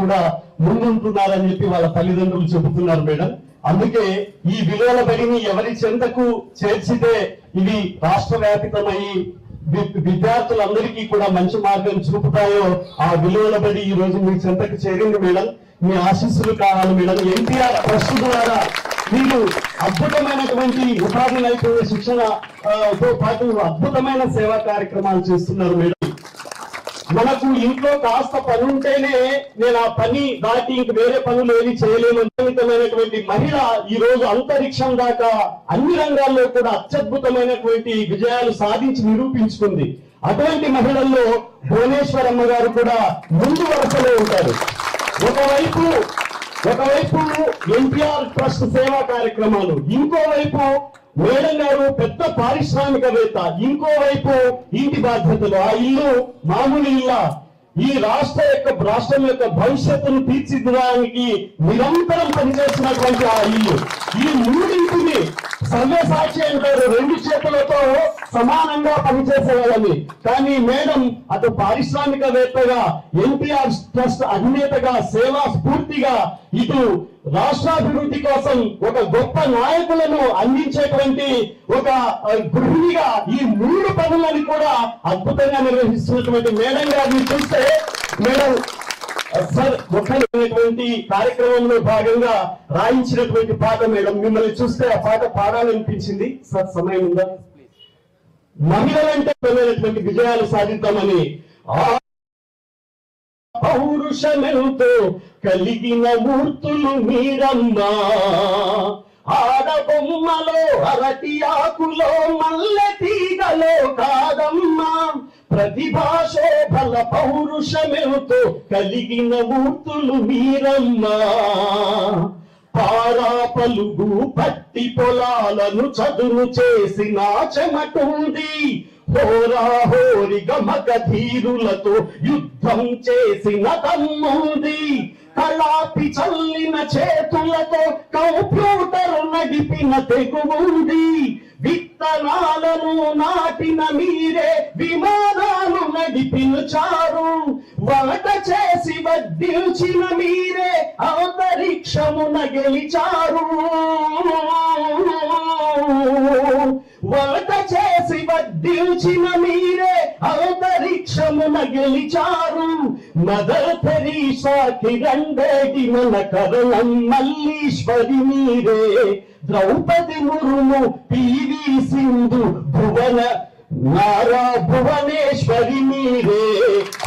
కూడా ముందుంటున్నారని చెప్పి వాళ్ళ తల్లిదండ్రులు చెబుతున్నారు మేడం. అందుకే ఈ విలువల బడిని ఎవరి చెంతకు చేర్చితే ఇవి రాష్ట్ర వ్యాపితమయ్యి విద్యార్థులందరికీ కూడా మంచి మార్గం చూపుతాయో ఆ విలువల బడి ఈ రోజు మీ చెంతకు చేరింది మేడం. మీ ఆశీస్సులు కావాలి మేడం. ఎన్టీఆర్ ట్రస్ట్ ద్వారా మీరు అద్భుతమైనటువంటి ఉపాధి నైపుణ్య శిక్షణ తో పాటు అద్భుతమైన సేవా కార్యక్రమాలు చేస్తున్నారు మేడం. మనకు ఇంట్లో కాస్త పని ఉంటేనే నేను ఆ పని దాటి ఇంక వేరే పనులు ఏవి చేయలేము అత్యధికమైనటువంటి మహిళ ఈ రోజు అంతరిక్షం దాకా అన్ని రంగాల్లో కూడా అత్యద్భుతమైనటువంటి విజయాలు సాధించి నిరూపించుకుంది. అటువంటి మహిళల్లో భువనేశ్వరమ్మ గారు కూడా ముందు వరుసలో ఉంటారు. ఒకవైపు ఒకవైపు ఎన్టీఆర్ ట్రస్ట్ సేవా కార్యక్రమాలు ఇంకోవైపు మేడం గారు పెద్ద పారిశ్రామికవేత్త. ఇంకోవైపు ఇంటి బాధ్యతలు. ఆ ఇల్లు మామూలు ఇల్లా. ఈ రాష్ట్ర యొక్క రాష్ట్రం యొక్క భవిష్యత్తును తీర్చిదిద్దడానికి నిరంతరం పనిచేస్తున్నటువంటి ఆ ఇల్లు. ఈ మూడింటిని సర్వే సాక్షి అంటారు రెండు చేతులతో సమానంగా పనిచేసేవాళ్ళని. కానీ మేడం అటు పారిశ్రామికవేత్తగా ఎన్టీఆర్ ట్రస్ట్ అధినేతగా సేవా స్ఫూర్తిగా ఇటు రాష్ట్రాభివృద్ధి కోసం ఒక గొప్ప నాయకులను అందించేటువంటి ఒక గృహిణిగా ఈ మూడు పనులను కూడా అద్భుతంగా నిర్వహిస్తున్నటువంటి మేడం గారిని చూస్తే మేడం సార్ ముఖ్యమైనటువంటి కార్యక్రమంలో భాగంగా రాయించినటువంటి పాట మేడం మిమ్మల్ని చూస్తే ఆ పాట పాడాలనిపించింది. సార్ సమయం ఉందా? మహిళలంటే విజయాలు సాధిద్దామని ఆ పౌరుషమెంతో కలిగిన మూర్తులు మీరమ్మా. ఆడబొమ్మలో అరటి ఆకులో మల్లె తీగలో కాదమ్మా. ప్రతిభాశోభల పౌరుషమెంతో కలిగిన మూర్తులు మీరమ్మా. పారా పలుగు పట్టి పొలాలను చదును చేసిన చెమటుంది. హోరాహోరి గమక ధీరులతో యుద్ధం చేసిన తమ్ముంది. కళాపి చల్లిన చేతులతో కంప్యూటర్ నడిపిన తెగుంది విత్తనాలను నాటిన మీరే విమానాలు నడిపిన చారు. వంట చేసి వడ్డించిన మీరే అంతరిక్షమున గెలిచారు. నిలిచిన మీరే అంతరిక్షమున గెలిచారు. మదర్ తెరీసా కిరణ్ మన కదలం మల్లీశ్వరి మీరే. ద్రౌపది మురుము పివి సింధు భువన నారా భువనేశ్వరి మీరే.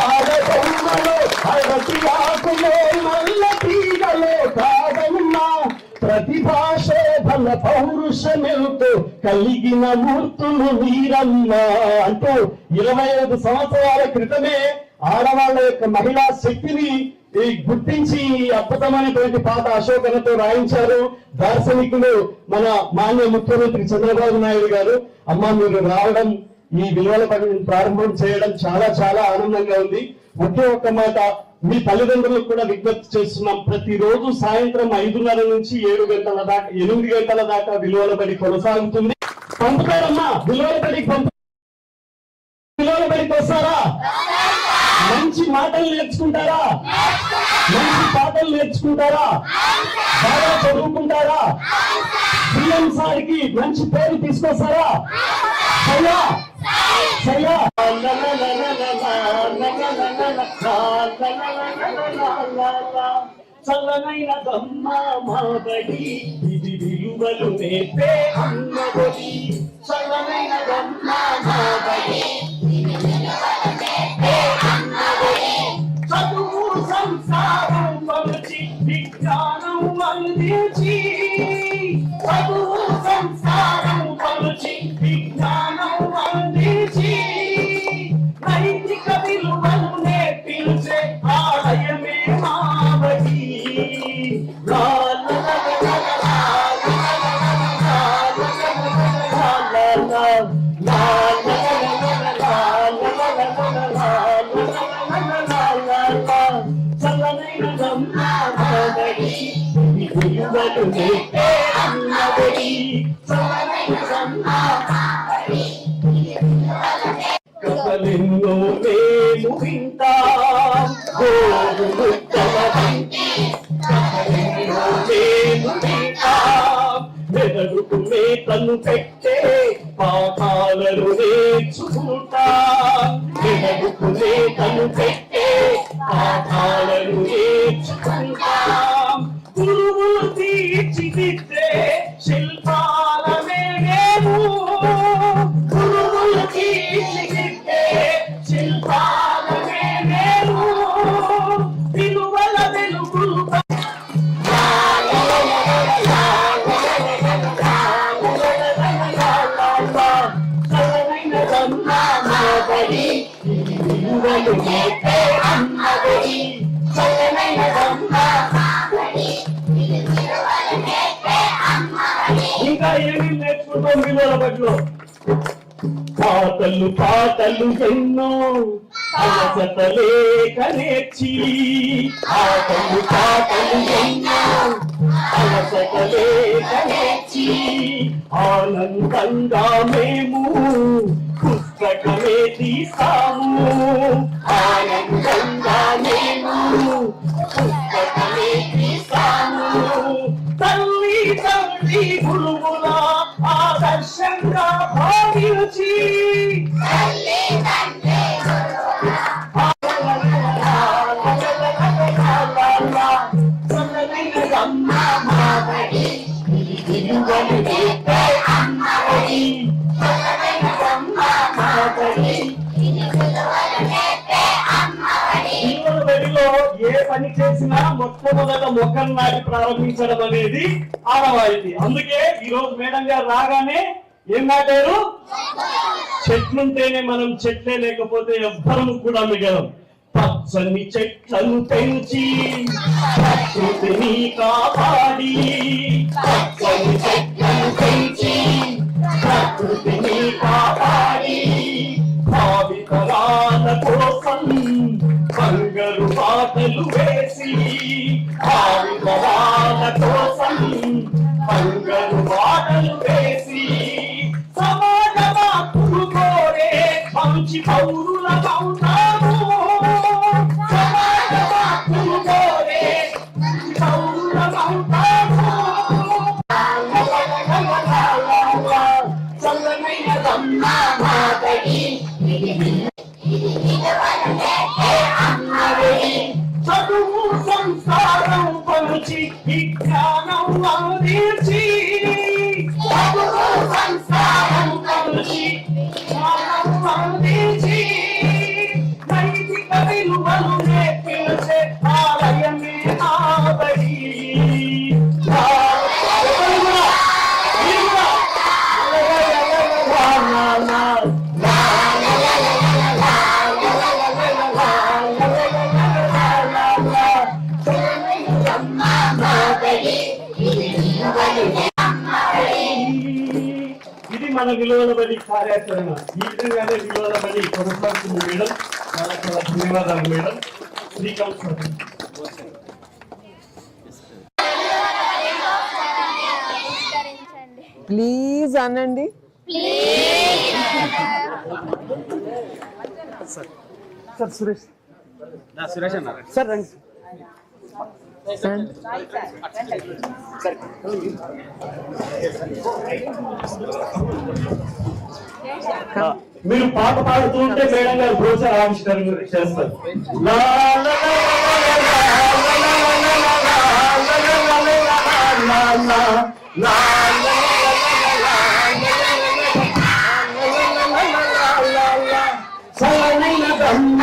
ఆడబొమ్మలో అరటి ఆకులో మల్ల తీగలో కాదమ్మా ప్రతిభాశోభల పౌరుషమెంతో కలిగిన మూర్తులు వీరమ్మ అంటూ ఇరవై ఐదు సంవత్సరాల క్రితమే ఆడవాళ్ళ యొక్క మహిళా శక్తిని గుర్తించి అద్భుతమైనటువంటి పాత అశోకనతో రాయించారు. దార్శనికులు మన మాన్య ముఖ్యమంత్రి చంద్రబాబు నాయుడు గారు అమ్మ మీరు రావడం ఈ విలువల పనిని ప్రారంభం చేయడం చాలా చాలా ఆనందంగా ఉంది. ఒకే ఒక్క మాట మీ తల్లిదండ్రులకు కూడా విజ్ఞప్తి చేస్తున్నాం. ప్రతిరోజు సాయంత్రం ఐదున్నర నుంచి ఏడు గంటల దాకా ఎనిమిది గంటల దాకా విలువల బడి కొనసాగుతుంది. పంపుతారమ్మా విలువల బడికి పంపు. విలువల బడికి వస్తారా? మంచి మాటలు నేర్చుకుంటారా? మంచి పాటలు నేర్చుకుంటారా? బాగా చదువుకుంటారా? సీఎం సార్కి మంచి పేరు తీసుకొస్తారా? అయ్యా! చల్లనైన దమ్మ మాబడి ఇది విలువలు నేర్పే అన్నబడి చల్లనైన దమ్మ మాబడి ఆలయమే మావటి అన్నబడి పెట్టే పాపాలను నేర్చుకుంటా. తను పెట్టే నేర్చుకుంటాం విలువల బడిలో. పాటలు పాటలు ఎన్నో అలసటలేక నేర్చి పాటలు పాటలు ఎన్నో అలసటలేక నేర్చి ఆనందంగా మేము పుస్తకమే తీసాము పిల్లల బడిలో ఏ పని చేసినా మొట్టమొదట మొక్కను నాటి ప్రారంభించడం అనేది ఆనవాయితీ. అందుకే ఈ రోజు మేడం గారు రాగానే ఏం నాటారు చెట్లుంటేనే మనం చెట్లే లేకపోతే ఎవ్వరం కూడా మిగలం. పచ్చని చెట్లను పెంచి ప్రకృతిని కాపాడి పచ్చని చెట్లను పెంచి ప్రకృతిని కాపాడి. భావితరాల కోసం బంగారు పాటలు వేసి భావితరాల కోసం బంగారు పాటలు వేసి you, Jesus. మన విలువల బడి కార్యాచరణ. ఈ విధంగానే విలువల బడి కొనసాగుతుంది మేడం. చాలా చాలా ధన్యవాదాలు మేడం. శ్రీకాంత్ ప్లీజ్ అనండి. సార్ సురేష్. సార్ రండి. మీరు పాట పాడుతూ ఉంటే మేడం గారు బ్రోచర్ ఆవిష్కరణ చేస్తారు లా లా లా లా లా లా లా సల్లనైన బ్రహ్మ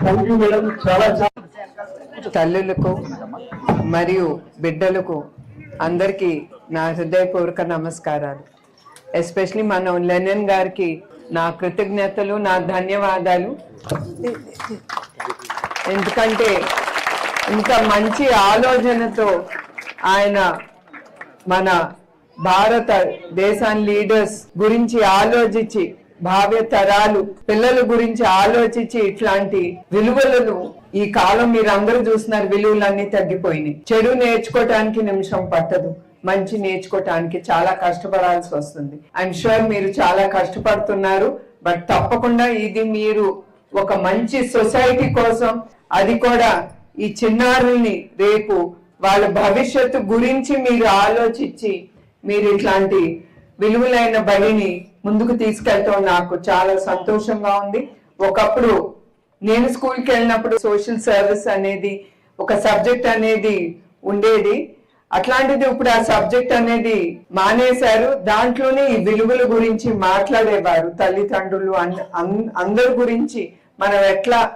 థ్యాంక్ యూ మేడం. చాలా తల్లులకు మరియు బిడ్డలకు అందరికీ నా హృదయపూర్వక నమస్కారాలు. ఎస్పెషలీ మన లెనిన్ గారికి నా కృతజ్ఞతలు నా ధన్యవాదాలు. ఎందుకంటే ఇంత మంచి ఆలోచనతో ఆయన మన భారత దేశాన్ని లీడర్స్ గురించి ఆలోచించి భావ్య తరాలు పిల్లల గురించి ఆలోచించి ఇట్లాంటి విలువలను ఈ కాలం మీరు అందరూ చూస్తున్నారు. విలువలన్నీ తగ్గిపోయినాయి. చెడు నేర్చుకోవటానికి నిమిషం పట్టదు. మంచి నేర్చుకోవటానికి చాలా కష్టపడాల్సి వస్తుంది. ఐఎమ్ షూర్ మీరు చాలా కష్టపడుతున్నారు. బట్ తప్పకుండా ఇది మీరు ఒక మంచి సొసైటీ కోసం అది కూడా ఈ చిన్నారుల్ని రేపు వాళ్ళ భవిష్యత్తు గురించి మీరు ఆలోచించి మీరు ఇట్లాంటి విలువలైన బడిని ముందుకు తీసుకెళ్తాం నాకు. చాలా సంతోషంగా ఉంది. ఒకప్పుడు నేను స్కూల్కి వెళ్ళినప్పుడు సోషల్ సర్వీస్ అనేది ఒక సబ్జెక్ట్ అనేది ఉండేది. అట్లాంటిది ఇప్పుడు ఆ సబ్జెక్ట్ అనేది మానేశారు. దాంట్లోనే ఈ విలువల గురించి మాట్లాడేవారు. తల్లిదండ్రులు అన్- అందరి గురించి మనం ఎట్లా